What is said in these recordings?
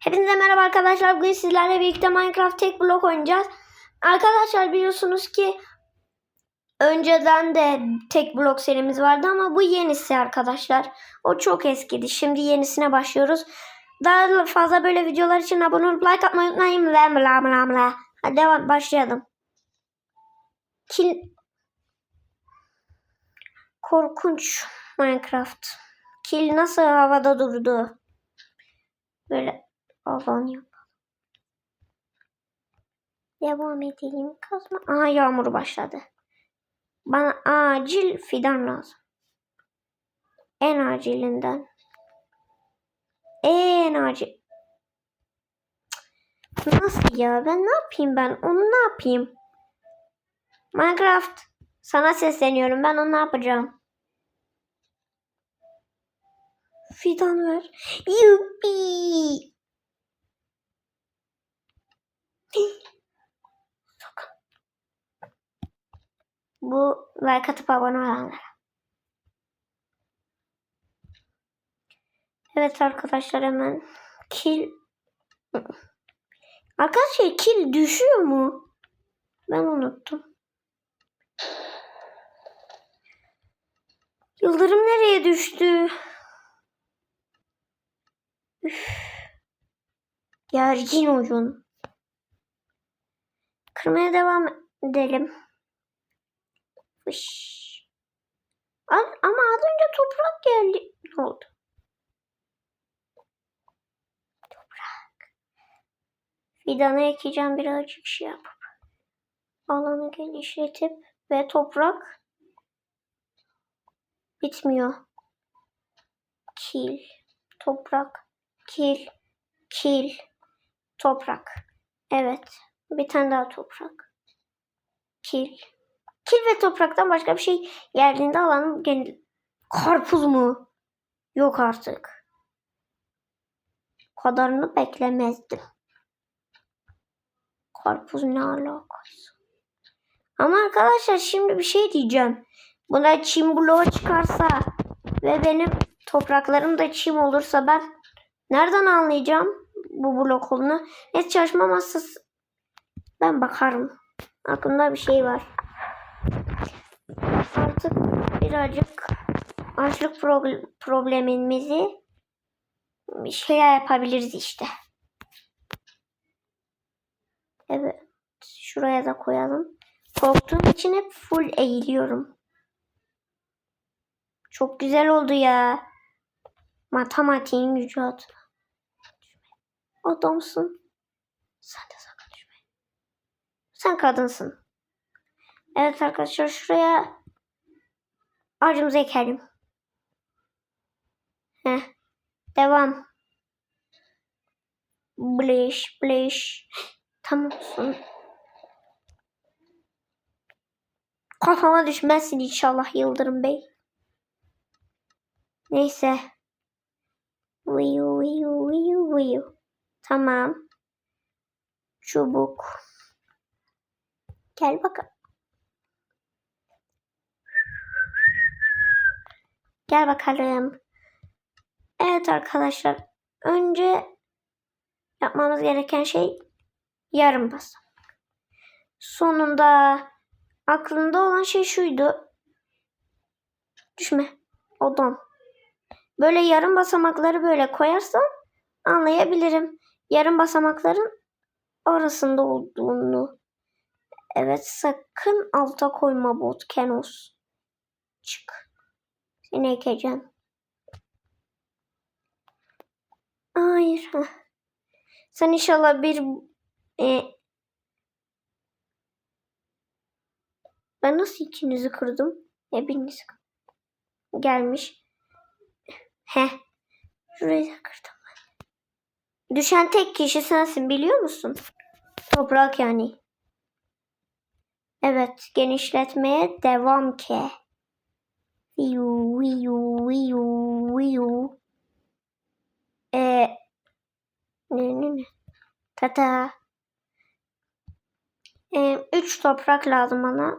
Hepinize merhaba arkadaşlar. Bugün sizlerle birlikte Minecraft tek blok oynayacağız. Arkadaşlar biliyorsunuz ki önceden de tek blok serimiz vardı ama bu yenisi arkadaşlar. O çok eskidi. Şimdi yenisine başlıyoruz. Daha fazla böyle videolar için abone olup like atmayı unutmayın. Ve bla bla bla. Hadi devam başlayalım. Kil... Korkunç Minecraft. Kil nasıl havada durdu? Böyle Allah'ın yap. Devam edelim kazma. Aha yağmur başladı. Bana acil fidan lazım. En acilinden. En acil. Nasıl ya? Ben ne yapayım ben? Onu ne yapayım? Minecraft sana sesleniyorum. Ben onu ne yapacağım? Fidan ver. Yuppi. Bu like atıp abone olanlara. Evet arkadaşlar hemen kill Arkadaşlar kill düşüyor mu? Ben unuttum. Yıldırım nereye düştü? Üf. Gergin oyun. Kırmaya devam edelim. Fış. Ama az önce toprak geldi. Ne oldu? Toprak. Fidanı ekeceğim birazcık şey yapıp. Alanı genişletip ve toprak bitmiyor. Kil. Toprak. Kil. Kil. Toprak. Evet. Bir tane daha toprak. Kil. Kil ve topraktan başka bir şey geldiğinde alanım genel... Karpuz mu? Yok artık. Kadarını beklemezdim. Karpuz ne alakası? Ama arkadaşlar şimdi bir şey diyeceğim. Buna çim bloğu çıkarsa ve benim topraklarım da çim olursa ben nereden anlayacağım bu blok olduğunu? Net çalışma masası ben bakarım. Aklımda bir şey var. Artık birazcık açlık pro- problemimizi bir şeyler yapabiliriz işte. Evet. Şuraya da koyalım. Korktuğum için hep full eğiliyorum. Çok güzel oldu ya. Matematiğin gücü adına. Adamsın. Sen de düşme. Sen kadınsın. Evet arkadaşlar şuraya ağacımızı ekelim. Heh. Devam. Bliş bliş. Tamamsın. Kafama düşmezsin inşallah Yıldırım Bey. Neyse. Viyu viyu viyu viyu. Tamam. Çubuk. Gel bakalım. Gel bakalım. Evet arkadaşlar. Önce yapmamız gereken şey yarım basamak. Sonunda aklımda olan şey şuydu. Düşme. Odam. Böyle yarım basamakları böyle koyarsam anlayabilirim. Yarım basamakların arasında olduğunu. Evet sakın alta koyma bot Kenos. Çık. Seni ekeceğim. Hayır. heh. Sen inşallah bir e, ben nasıl ikinizi kırdım? Hepiniz gelmiş. He. Şurayı da kırdım. ben. Düşen tek kişi sensin biliyor musun? Toprak yani. Evet, genişletmeye devam ki. Viyu, viyu, viyu, viyu. E, ne, ne, ne? Tata. E, üç toprak lazım bana.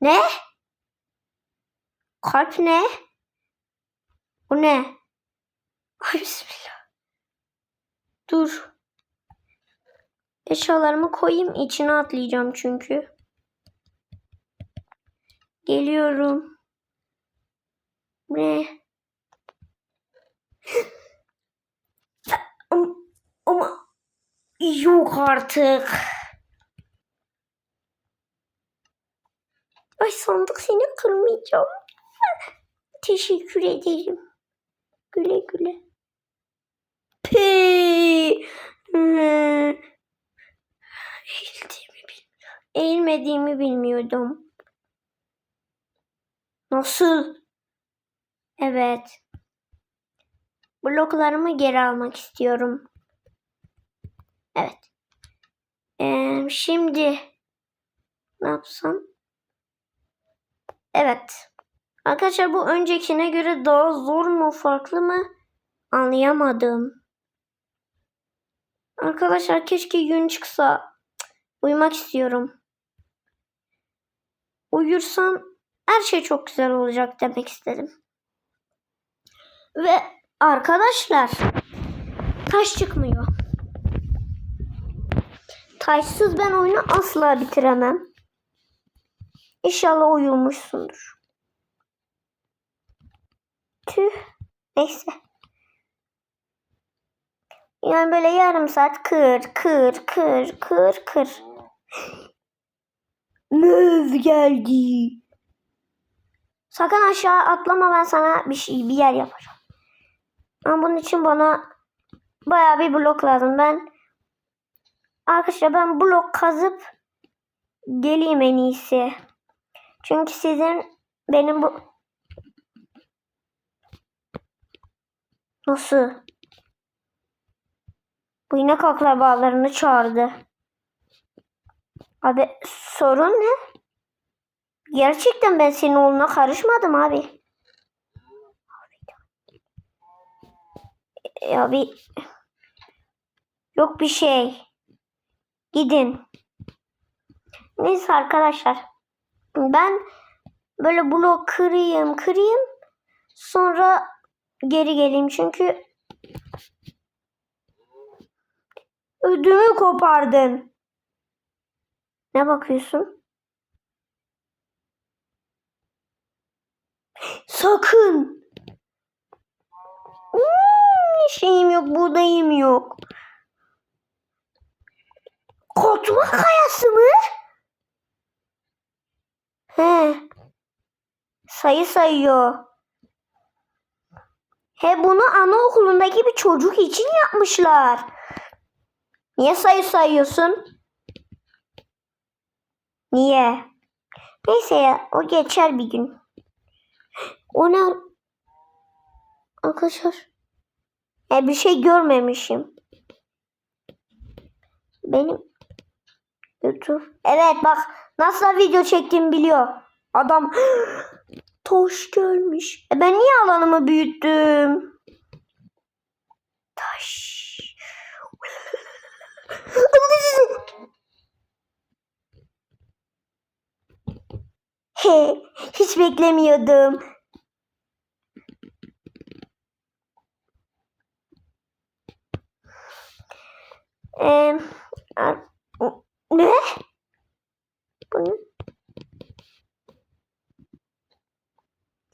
Ne? Kalp ne? Bu ne? Ay bismillah. Dur. Eşyalarımı koyayım içine atlayacağım çünkü. Geliyorum. Ne? Ama, ama yok artık. Ay sandık seni kırmayacağım. Teşekkür ederim. Güle güle. Pii. Eğilmediğimi bilmiyordum. Nasıl? Evet. Bloklarımı geri almak istiyorum. Evet. Ee, şimdi ne yapsam? Evet. Arkadaşlar bu öncekine göre daha zor mu farklı mı anlayamadım. Arkadaşlar keşke gün çıksa. Uyumak istiyorum. Uyursam her şey çok güzel olacak demek istedim. Ve arkadaşlar taş çıkmıyor. Taşsız ben oyunu asla bitiremem. İnşallah uyumuşsundur. Tüh. Neyse. Yani böyle yarım saat kır, kır, kır, kır, kır. Möv geldi. Sakın aşağı atlama ben sana bir şey bir yer yapacağım. Ama bunun için bana bayağı bir blok lazım. Ben arkadaşlar ben blok kazıp geleyim en iyisi. Çünkü sizin benim bu Nasıl? Bu yine akrabalarını çağırdı. Abi sorun ne? Gerçekten ben senin oğluna karışmadım abi. E, Abi yok bir şey. Gidin. Neyse arkadaşlar. Ben böyle blok kırayım kırayım. Sonra geri geleyim çünkü ödümü kopardın. Ne bakıyorsun? Sakın. Hmm, şeyim yok, buğdayım yok. Kotma kayası mı? He. Sayı sayıyor. He bunu anaokulundaki bir çocuk için yapmışlar. Niye sayı sayıyorsun? Niye? Neyse ya o geçer bir gün. O ne? Arkadaşlar. E, bir şey görmemişim. Benim YouTube. Evet bak nasıl video çektiğimi biliyor. Adam taş gelmiş. E ben niye alanımı büyüttüm? Taş. He, hiç beklemiyordum. Ee, ne? Bu?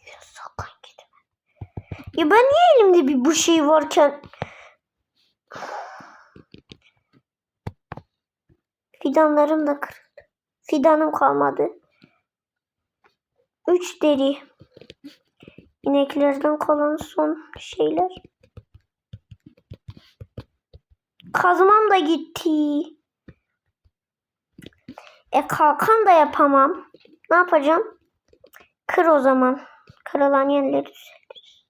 Ya sakın gitme. Ya ben niye elimde bir bu şey varken Fidanlarım da kırıldı. Fidanım kalmadı. Üç deri. İneklerden kalan son şeyler. Kazmam da gitti. E kalkan da yapamam. Ne yapacağım? Kır o zaman. Kırılan yerleri düzeltiriz.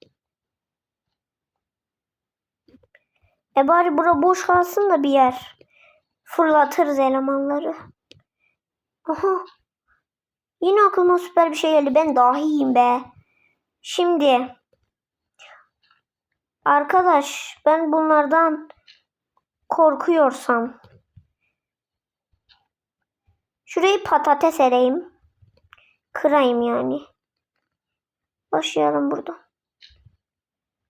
E bari bura boş kalsın da bir yer. Fırlatırız elemanları. Aha. Yine aklıma süper bir şey geldi. Ben dahiyim be. Şimdi. Arkadaş ben bunlardan korkuyorsam. Şurayı patates edeyim. Kırayım yani. Başlayalım burada.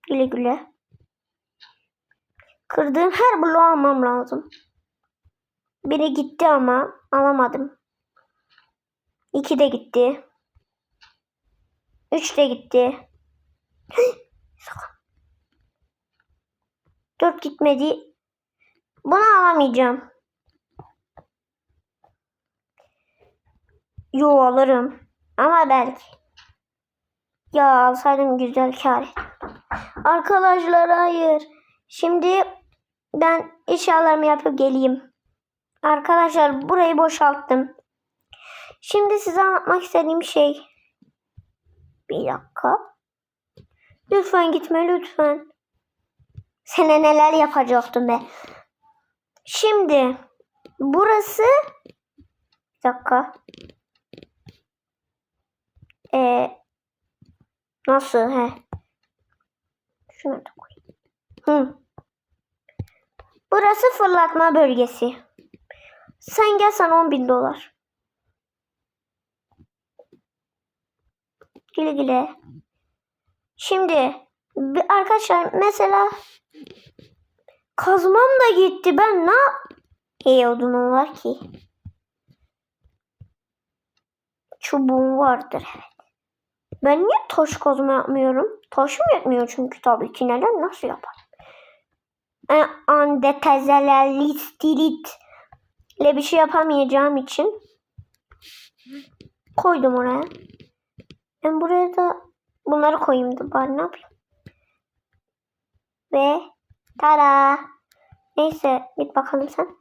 Güle güle. Kırdığım her bloğu almam lazım. Biri gitti ama alamadım. İki de gitti. Üç de gitti. Dört gitmedi. Bunu alamayacağım. Yo alırım. Ama belki. Ya alsaydım güzel kar. Arkadaşlar hayır. Şimdi ben eşyalarımı yapıp geleyim. Arkadaşlar burayı boşalttım. Şimdi size anlatmak istediğim şey. Bir dakika. Lütfen gitme lütfen. Sana neler yapacaktım be. Şimdi burası bir dakika. Ee, nasıl he? Şunu da koyayım. Hı. Burası fırlatma bölgesi. Sen gel sana 10 bin dolar. Güle güle. Şimdi arkadaşlar mesela kazmam da gitti. Ben ne İyi odunum var ki. Çubuğum vardır evet. Ben niye taş kazma yapmıyorum? Taşım yetmiyor çünkü tabii ki. Neden? Nasıl yaparım? E, Andetezelelistilit ile bir şey yapamayacağım için koydum oraya. Ben buraya da bunları koyayım da bari ne yapayım? Ve tada! Neyse git bakalım sen.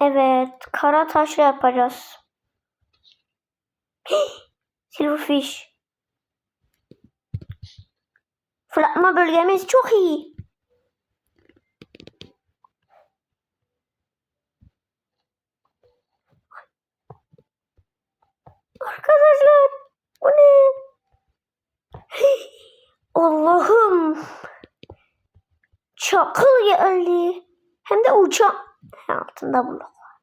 Evet kara taşla yapacağız. Silverfish. Fırlatma bölgemiz çok iyi. Arkadaşlar bu ne? Allah'ım. Çakıl geldi. Hem de uçak. Altında blok var.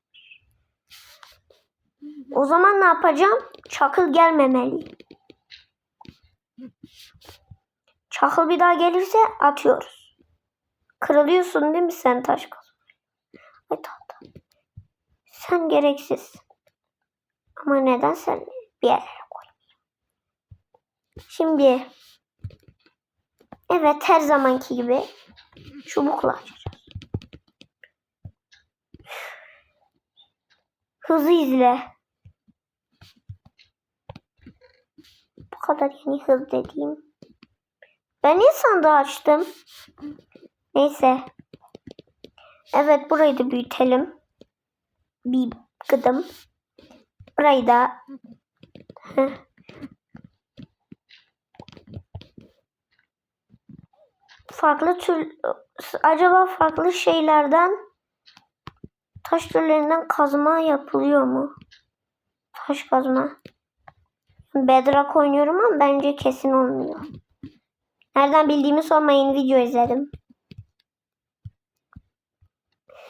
O zaman ne yapacağım? Çakıl gelmemeli. Çakıl bir daha gelirse atıyoruz. Kırılıyorsun değil mi sen taş kazma? Ay tahta. Sen gereksiz. Ama neden sen bir yerlere koy? Şimdi evet her zamanki gibi çubukla açacağız. Hızı izle. Bu kadar yani hız dediğim. Ben niye sandığı açtım? Neyse. Evet burayı da büyütelim. Bir gıdım. Burayı da. Heh. Farklı tür acaba farklı şeylerden taş türlerinden kazma yapılıyor mu? Taş kazma. Bedrock oynuyorum ama bence kesin olmuyor. Nereden bildiğimi sormayın video izledim.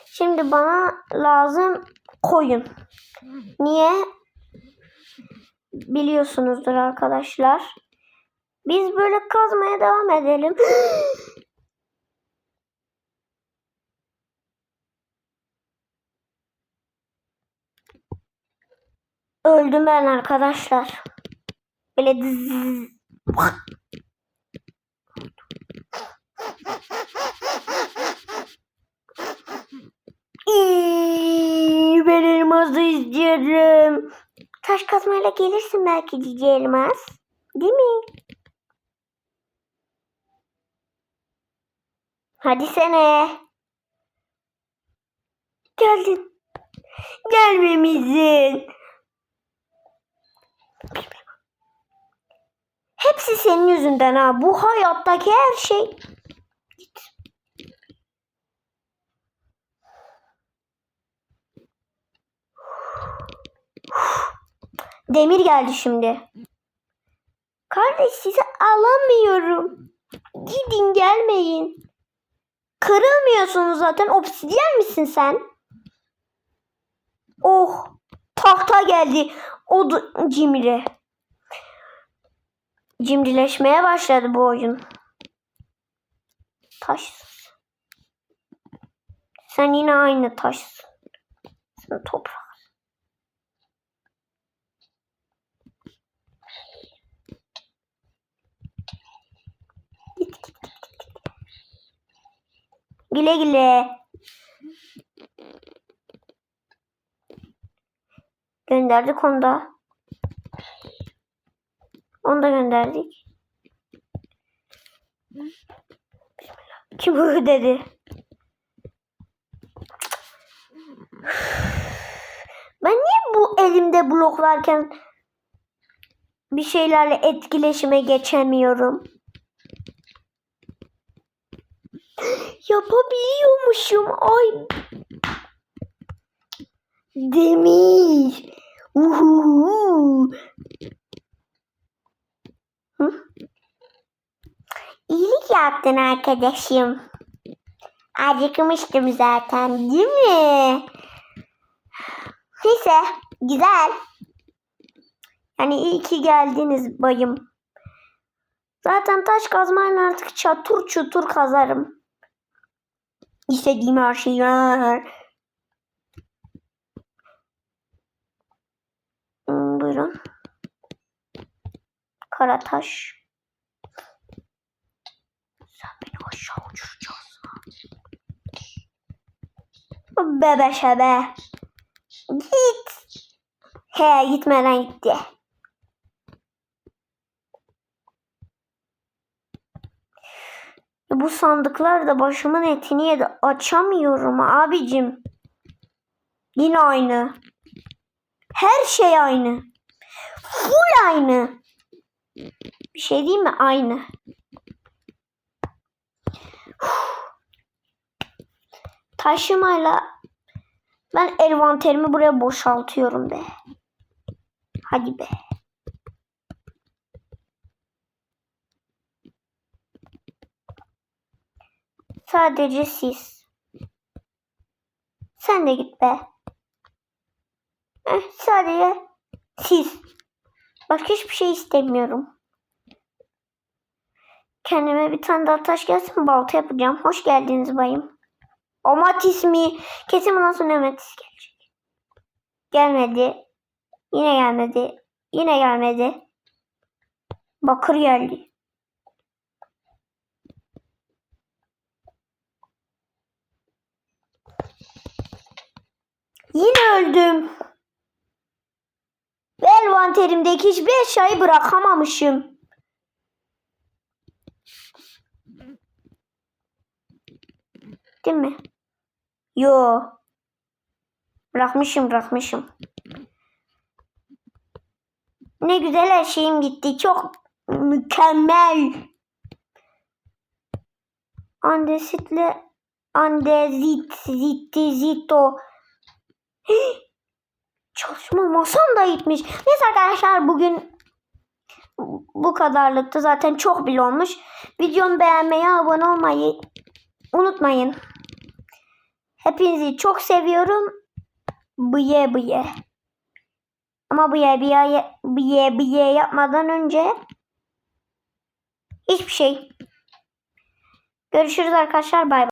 Şimdi bana lazım koyun. Niye? Biliyorsunuzdur arkadaşlar. Biz böyle kazmaya devam edelim. Öldüm ben arkadaşlar. Böyle. İyi, ben elması istiyorum. Taş kazmayla gelirsin belki cici elmas. Değil mi? Hadi sene. Geldin. Gelmemişsin. Hepsi senin yüzünden ha. Bu hayattaki her şey. Git. Demir geldi şimdi. Kardeş sizi alamıyorum. Gidin gelmeyin. Kırılmıyorsunuz zaten. Obsidyen misin sen? Oh. Tahta geldi. O cimri. Cimrileşmeye başladı bu oyun. Taş. Sen yine aynı taşsın. Sen toprak. Git git. git. Güle güle. Gönderdik onu da. Onu da gönderdik. Kim hı dedi. Ben niye bu elimde blok varken bir şeylerle etkileşime geçemiyorum? Yapabiliyormuşum. Ay. Demir. Uhu. Hı? İyilik yaptın arkadaşım. Acıkmıştım zaten değil mi? Neyse güzel. Yani iyi ki geldiniz bayım. Zaten taş kazmayla artık çatır çutur kazarım. İstediğim her şeyi. Hmm, buyurun. Karataş. Sen beni aşağı uçuracaksın. Bebe şebe. Git. He gitmeden gitti. Bu sandıklar da başımın etini yedi. Açamıyorum abicim. Yine aynı. Her şey aynı. Full aynı. Bir şey değil mi? Aynı. Taşımayla ben envanterimi buraya boşaltıyorum be. Hadi be. Sadece siz. Sen de git be. Eh, sadece siz. Başka hiçbir şey istemiyorum. Kendime bir tane daha taş gelsin balta yapacağım. Hoş geldiniz bayım. Omatis mi? Kesin bundan sonra Omatis gelecek. Gelmedi. Yine gelmedi. Yine gelmedi. Bakır geldi. Yine öldüm. Ve hiçbir eşyayı bırakamamışım. Değil mi? Yo. Bırakmışım bırakmışım. Ne güzel her şeyim gitti. Çok mükemmel. Andesitle andezit zitti zito. Çalışma masam da gitmiş. Neyse arkadaşlar bugün bu kadarlıktı. Zaten çok bile olmuş. Videomu beğenmeyi, abone olmayı unutmayın. Hepinizi çok seviyorum. Bıye bıye. Ama bıye bıye bıye bıye yapmadan önce hiçbir şey. Görüşürüz arkadaşlar. Bay bay.